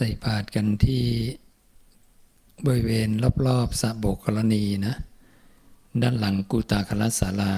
ส่บาตรกันที่บริเวณรอบๆสระโบกกรณีนะ ด้านหลังกุตาคลศาลา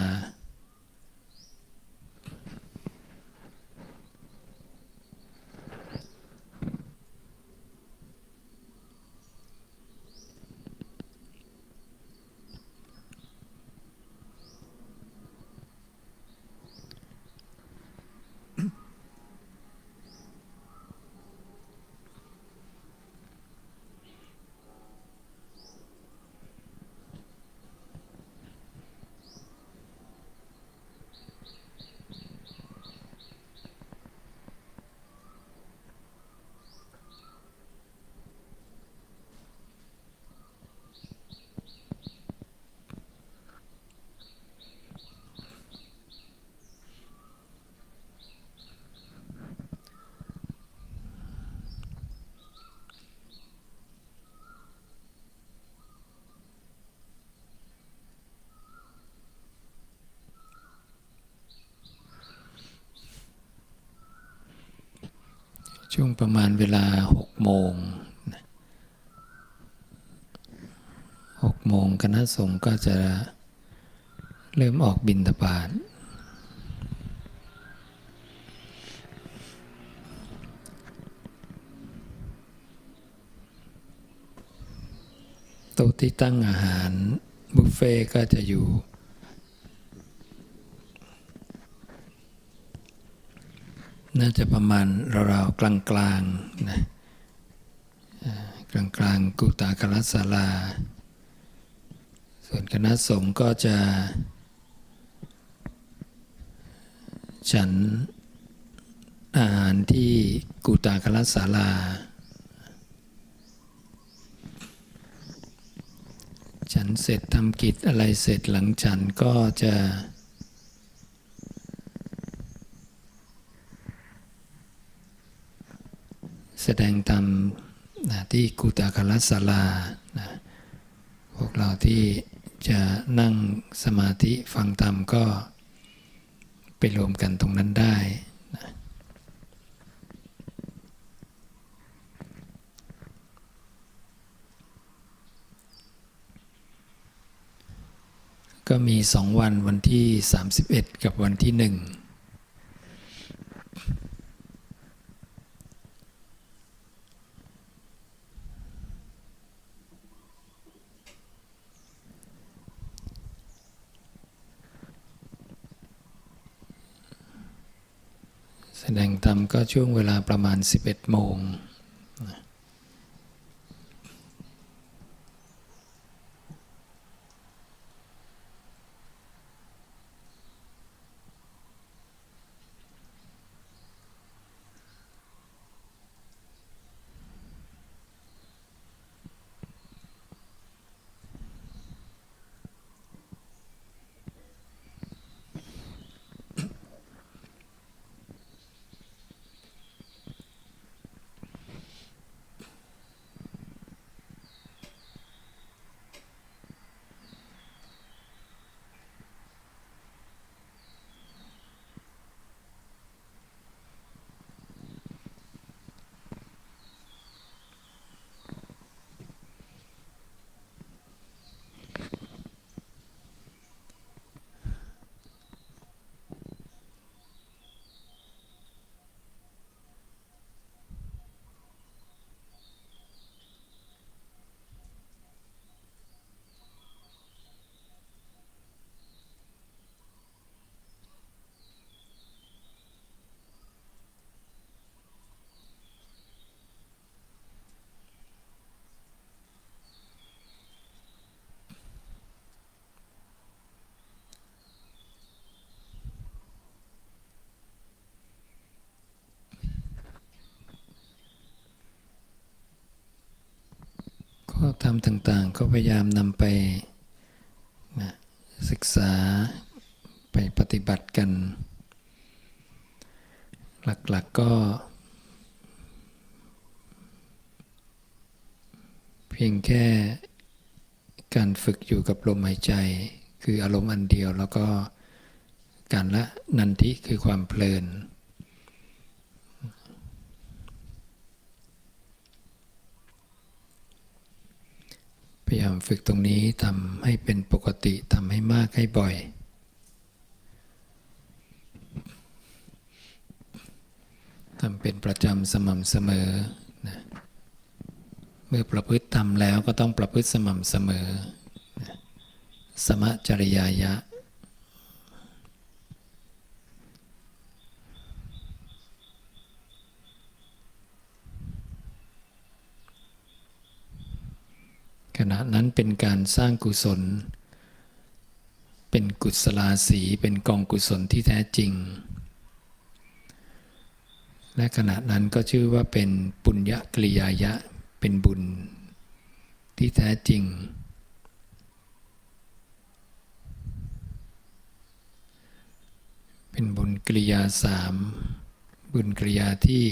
ช่วงประมาณเวลาหกโมงหกโมงคณะสงฆ์ก็จะเริ่มออกบินตบาตโต๊ะที่ตั้งอาหารบุฟเฟ่ก็จะอยู่ น่าจะประมาณราวๆกลางๆนะกลางกลางๆกุตาคลศาลา ส่วนคณะสงฆ์ก็จะ ฉันอาหารที่กุตาคลศาลา ฉันเสร็จทำกิจอะไรเสร็จหลังฉันก็จะ แสดงธรรมนะที่กุตาคลศาลานะพวกเราที่จะนั่งสมาธิฟังธรรมก็ไปรวมกันตรงนั้นได้นะก็มีสองวันวันที่ 31 กับวันที่หนึ่ง แสดงธรรมก็ช่วงเวลาประมาณ 11 โมง ข้อธรรมต่างๆ ก็พยายามนำไปนะศึกษาไปปฏิบัติกัน หลักๆก็ เพียงแค่การฝึกอยู่กับลมหายใจ คืออารมณ์อันเดียวแล้วก็การละนันทิคือความเพลิน ยายามฝึกตรงนี้ทำให้เป็นปกติทำให้มากให้บ่อย ทำเป็นประจำสม่ำเสมอนะเมื่อประพฤติทำแล้วก็ต้องประพฤติสม่ำเสมอนะสมจริยายะ ณะนั้นเป็นการสร้างกุศล เป็นกุศลาสีเป็นกองกุศลที่แท้จริง และขณะนั้นก็ชื่อว่าเป็นปุญญกริยายะเป็นบุญที่แท้จริง เป็นบุญกริยาสามบุญกริยาที่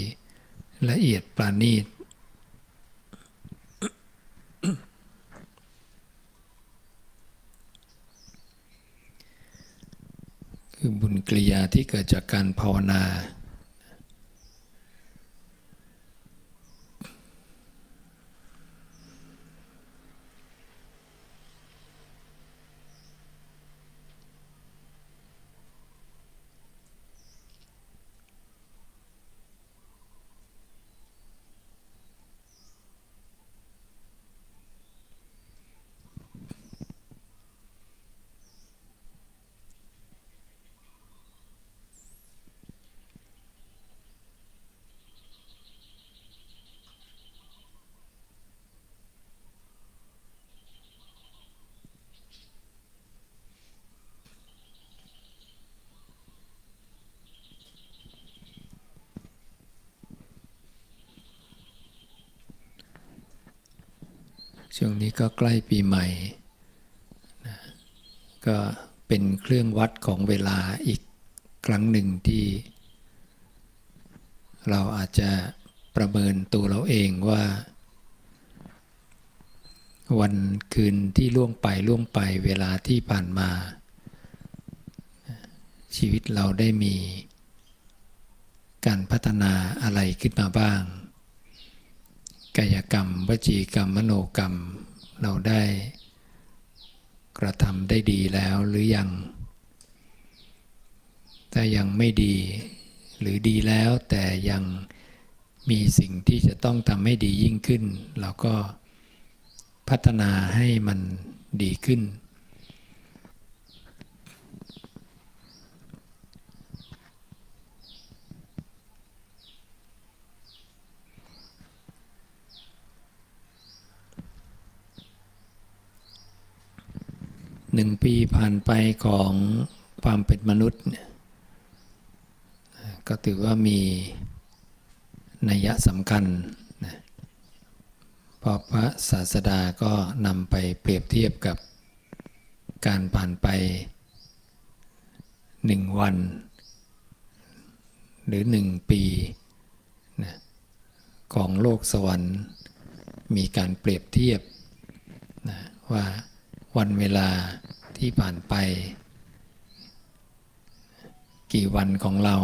ละเอียดปราณีต คือบุญกริยาที่เกิดจากการภาวนา ช่วงนี้ก็ใกล้ปีใหม่นะก็เป็นเครื่องวัดของเวลาอีกครั้งหนึ่งที่ เราอาจจะประเมินตัวเราเองว่า วันคืนที่ล่วงไปล่วงไปเวลาที่ผ่านมา ชีวิตเราได้มีการพัฒนาอะไรขึ้นมาบ้าง กายกรรม วจีกรรม มโนกรรม เราได้กระทำได้ดีแล้วหรือยัง ถ้ายังไม่ดีหรือดีแล้วแต่ยังมีสิ่งที่จะต้องทำให้ดียิ่งขึ้น เราก็พัฒนาให้มันดีขึ้น หนึ่งปีผ่านไปของความเป็นมนุษย์เนี่ยก็ถือว่ามีนัยสำคัญนะพระพระศาสดาก็นำไปเปรียบเทียบกับการผ่านไปหนึ่งวัน หรือหนึ่งปีนะของโลกสวรรค์ มีการเปรียบเทียบนะว่า วันเวลาที่ผ่านไป กี่วันของเรา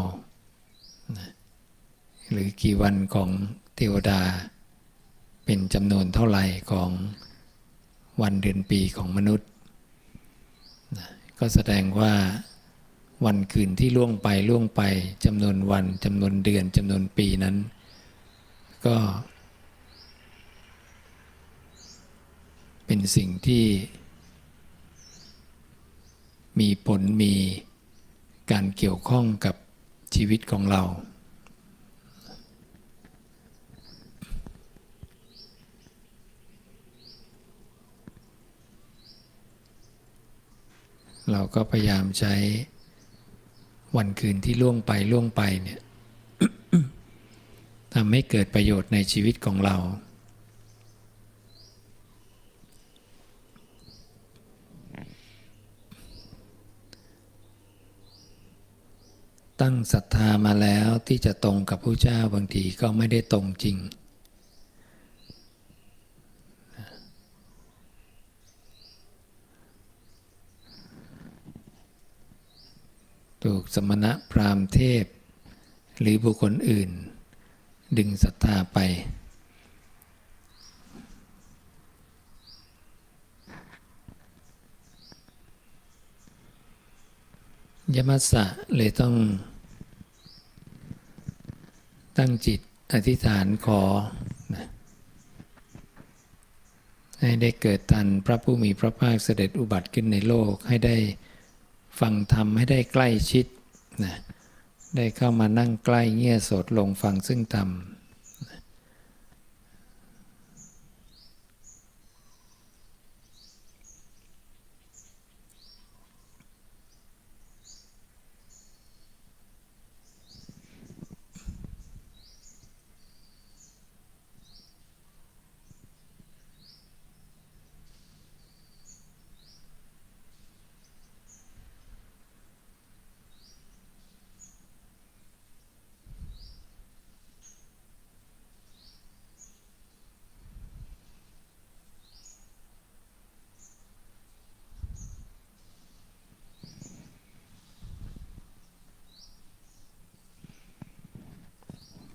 หรือกี่วันของเทวดา เป็นจำนวนเท่าไหร่ของวันเดือนปีของมนุษย์ ก็แสดงว่าวันคืนที่ล่วงไปล่วงไปจำนวนวันจำนวนเดือนจำนวนปีนั้น ก็เป็นสิ่งที่ มีผลมีการเกี่ยวข้องกับชีวิตของเรา เราก็พยายามใช้วันคืนที่ล่วงไปล่วงไปเนี่ยทำให้เกิดประโยชน์ในชีวิตของเรา ตั้งศรัทธามาแล้วที่จะตรงกับพระเจ้าบางทีก็ไม่ได้ตรงจริง ถูกสมณะพราหมณ์เทพ หรือบุคคลอื่น ดึงศรัทธาไป ยมัสสะเลยต้อง ตั้งจิตอธิษฐานขอนะให้ได้เกิดตันพระผู้มีพระภาคเสด็จอุบัติขึ้นในโลก ให้ได้ฟังธรรมให้ได้ใกล้ชิดนะได้เข้ามานั่งใกล้เงี่ยโสดลงฟังซึ่งธรรม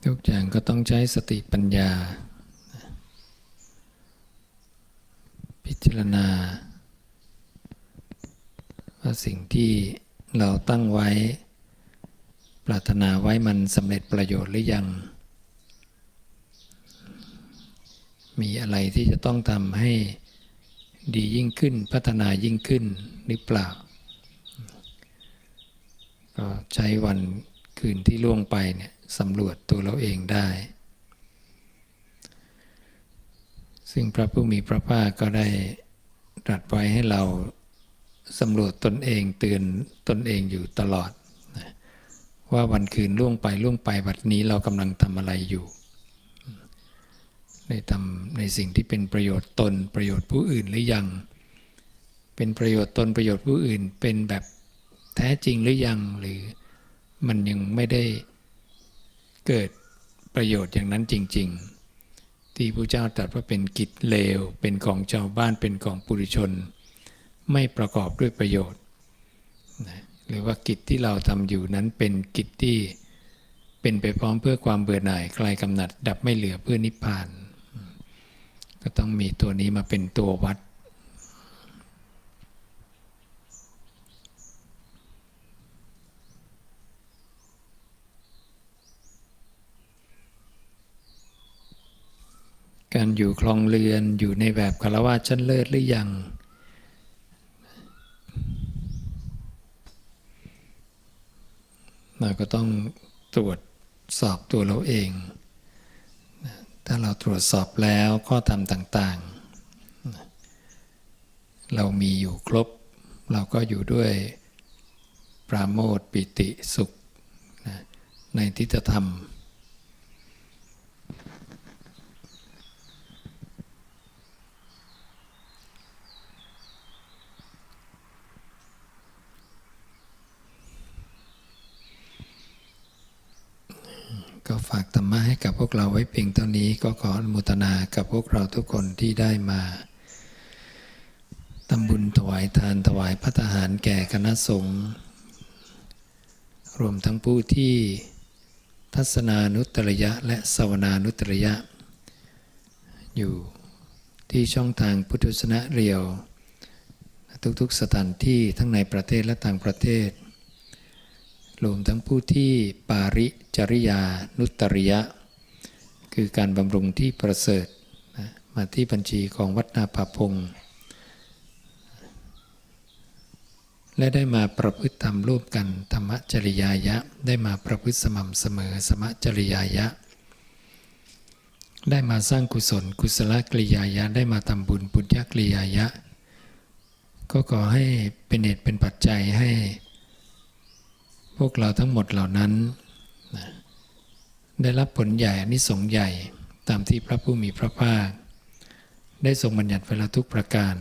ทุก อย่างก็ต้องใช้สติปัญญา พิจารณา ว่าสิ่งที่เราตั้งไว้ ปรารถนาไว้มันสำเร็จประโยชน์หรือยัง มีอะไรที่จะต้องทำให้ดียิ่งขึ้นพัฒนายิ่งขึ้นหรือเปล่า ก็ใช้วันคืนที่ล่วงไปเนี่ย สำรวจตัวเราเองได้ ซึ่งพระผู้มีพระภาคก็ได้ตรัสไว้ให้เราสำรวจตนเองเตือนตนเองอยู่ตลอด ว่าวันคืนล่วงไปล่วงไปบัดนี้เรากำลังทำอะไรอยู่ได้ทำในสิ่งที่เป็นประโยชน์ตนประโยชน์ผู้อื่นหรือยัง เป็นประโยชน์ตนประโยชน์ผู้อื่น เป็นแบบแท้จริงหรือยังหรือมันยังไม่ได้ เกิดประโยชน์อย่างนั้นจริง ๆ ที่พระเจ้าตรัสว่าเป็นกิจเลว เป็นของชาวบ้านเป็นของปุถุชน ไม่ประกอบด้วยประโยชน์นะหรือว่ากิจที่เราทำอยู่นั้นเป็นกิจที่เป็นไปพร้อมเพื่อความเบื่อหน่ายคลายกำหนัด ดับไม่เหลือเพื่อนิพพาน ก็ต้องมีตัวนี้มาเป็นตัววัด การอยู่คลองเรือนอยู่ในแบบคารวะชั้นเลิศหรือยัง เราก็ต้องตรวจสอบตัวเราเอง ถ้าเราตรวจสอบแล้วข้อธรรมต่างๆ เรามีอยู่ครบ เราก็อยู่ด้วยปราโมทปิติสุขในทิฏฐธรรม ก็ฝากธรรมะให้กับพวกเราไว้เพียงเท่านี้ก็ขออนุโมทนากับพวกเราทุกคนที่ได้มาทำบุญถวายทานถวายพระทหารแก่คณะสงฆ์รวมทั้งผู้ที่ทัศนานุตริยะและสวนานุตริยะ อยู่ที่ช่องทางพุทธศนะเรียว ทุกๆสถานที่ทั้งในประเทศและต่างประเทศ รวมทั้งผู้ที่ปาริจริยานุตริยะ คือการบำรุงที่ประเสริฐนะมาที่บัญชีของวัดนาป่าพง และได้มาประพฤติธรรมร่วมกันธรรมจริยายะ ได้มาประพฤติสม่ำเสมอสมจริยายะ ได้มาสร้างกุศลกุศลกริยายะ ได้มาทำบุญปุญญกริยายะ ก็ขอให้เป็นเหตุเป็นปัจจัยให้ พวกเราทั้งหมดเหล่านั้นนะได้รับผลใหญ่อนิสงส์ใหญ่ตามที่พระผู้มีพระภาค ได้ทรงบัญญัติไว้แล้วทุกประการ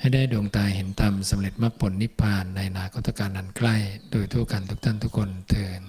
ให้ได้ดวงตาเห็นธรรมสำเร็จมรรคผลนิพพานในนาคตการนันใกล้ โดยทั่วกันทุกท่านทุกคนเทิน